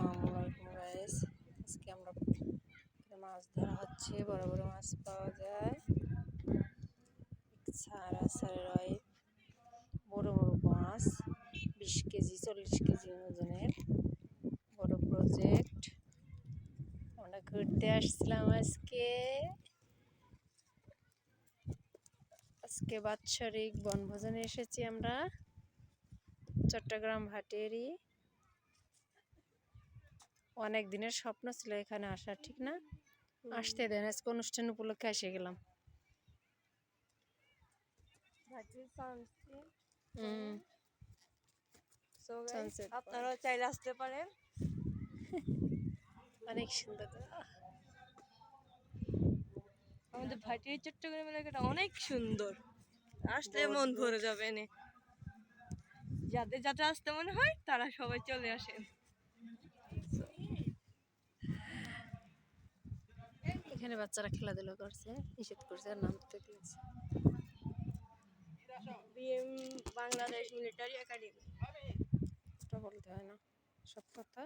আসসালামু আলাইকুম গাইস আজকে আমরা মাছ ধরা হচ্ছে, বড় বড় মাছ পাওয়া যায়। সারা সারা বড় বড় মাছ, বিশ কেজি, চল্লিশ কেজি ওজনের বড় প্রজেক্ট আমরা ঘুরতে আসছিলাম আজকে। আজকে বাৎসরিক বনভোজনে এসেছি আমরা, চট্টগ্রাম ভাটেরই অনেক দিনের স্বপ্ন ছিল এখানে আসার ঠিক না? আসতে দেন আজকে অনুষ্ঠান উপলক্ষে এসে গেলাম। আপনারাও চাইলে আসতে পারেন। অনেক সুন্দর। আমাদের ভাটির চট্টগ্রাম এলাকাটা অনেক সুন্দর। আসলে মন ভরে যাবে এনে। যাদের যাতে আসতে মনে হয় তারা সবাই চলে আসেন। এখানে বাচ্চারা খেলাধুলা করছে নিষেধ করছে আর নামতে দিয়েছে। BM Bangladesh military academy. বলতে হয় না সব কথা।